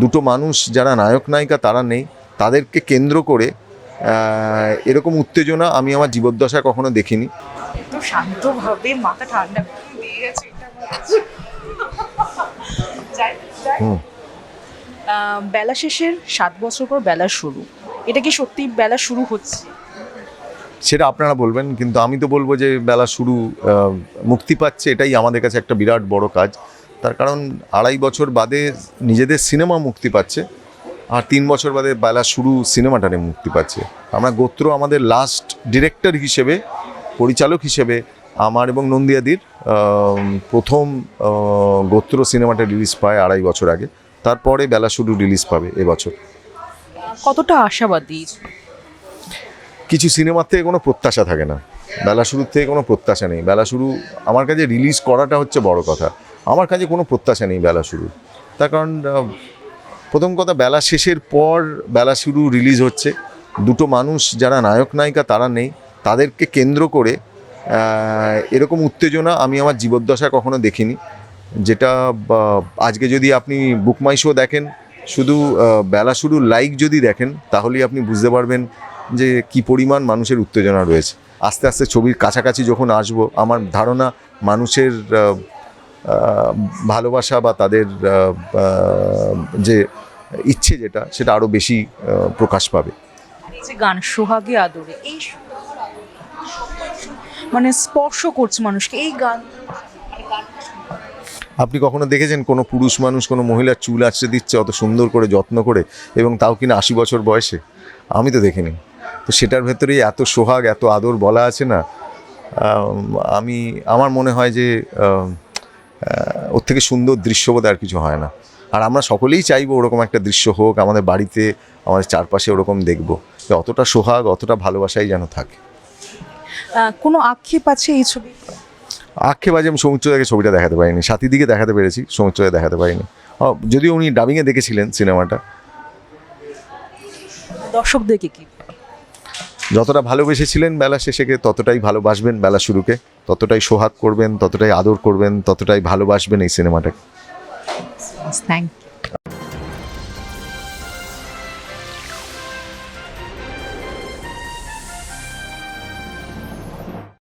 দুটো মানুষ যারা নায়ক নায়িকা তারা নেই তাদেরকে কেন্দ্র করে এরকম উত্তেজনা আমি আমার জীবদ্দশায় কখনো দেখিনি। শান্তভাবে মাথা ঠান্ডা দিয়ে গেছে। বেলা শেষের সাত বছর পর বেলা শুরু। এটা কি সত্যি বেলা শুরু হচ্ছে? সেটা আপনারা বলবেন কিন্তু আমি তো বলব যে বেলা শুরু মুক্তি পাচ্ছে এটাই আমাদের কাছে একটা বিরাট বড় কাজ। তার কারণ আড়াই বছর বাদে নিজেদের সিনেমা মুক্তি পাচ্ছে আর তিন বছর বাদে বেলা শুরু সিনেমাটারে মুক্তি পাচ্ছে। আমরা গোত্র আমাদের লাস্ট ডিরেক্টর হিসেবে পরিচালক হিসেবে আমার এবং নন্দিয়াদির প্রথম গোত্র সিনেমাটা রিলিজ পায় আড়াই বছর আগে। তারপরে বেলা শুরু রিলিজ পাবে এবছর কতটা আশাবাদী? কিছু সিনেমার থেকে কোনো প্রত্যাশা থাকে না। বেলা শুরুর থেকে কোনো প্রত্যাশা নেই। বেলা শুরু আমার কাছে রিলিজ করাটা হচ্ছে বড় কথা। আমার কাছে কোনো প্রত্যাশা নেই বেলা শুরু। তার কারণ প্রথম কথা, বেলা শেষের পর বেলা শুরু রিলিজ হচ্ছে। দুটো মানুষ, যারা নায়ক নায়িকা, তারা নেই। তাদেরকে কেন্দ্র করে এরকম উত্তেজনা আমি আমার জীবদ্দশায় কখনো দেখিনি। যেটা আজকে যদি আপনি বুকমাই শো দেখেন, শুধু বেলা শুরু লাইক যদি দেখেন, তাহলেই আপনি বুঝতে পারবেন যে কি পরিমাণ মানুষের উত্তেজনা রয়েছে। আস্তে আস্তে ছবির কাছাকাছি যখন আসব, আমার ধারণা, মানুষের ভালোবাসা বা তাদের যে ইচ্ছে যেটা সেটা আরও বেশি প্রকাশ পাবে। এই যে গান সোহাগে আদরে এই মানে স্পর্শ করছে মানুষকে এই গান আপনি কখনো দেখেছেন কোনো পুরুষ মানুষ কোনো মহিলার চুল আঁচড়ে দিচ্ছে অত সুন্দর করে যত্ন করে এবং তাও কিনা আশি বছর বয়সে? আমি তো দেখিনি। তো সেটার ভেতরেই এত সোহাগ এত আদর বলা আছে না। আমি আমার মনে হয় যে ওর থেকে সুন্দর দৃশ্যবোধ আর কিছু হয় না। আর আমরা সকলেই চাইব ওরকম একটা দৃশ্য হোক আমাদের বাড়িতে আমাদের চারপাশে ওরকম দেখব। যে অতটা সোহাগ অতটা ভালোবাসাই যেন থাকে। কোনো আক্ষেপ আছে এই ছবি? আক্ষেপ আছে আমি সৌমিত্রদাকে ছবিটা দেখাতে পারিনি। সাথী দিকে দেখাতে পেরেছি সৌমিত্রদাকে দেখাতে পারিনি। যদিও উনি ডাবিংয়ে দেখেছিলেন সিনেমাটা। দর্শকদেরকে কি? যতটা ভালোবেসেছিলেন বেলা শেষেকে ততটাই ভালোবাসবেন মেলা শুরুকে, ততটাই সোহাগ করবেন, ততটাই আদর করবেন, ততটাই ভালোবাসবেন এই সিনেমাটাকে। থ্যাংক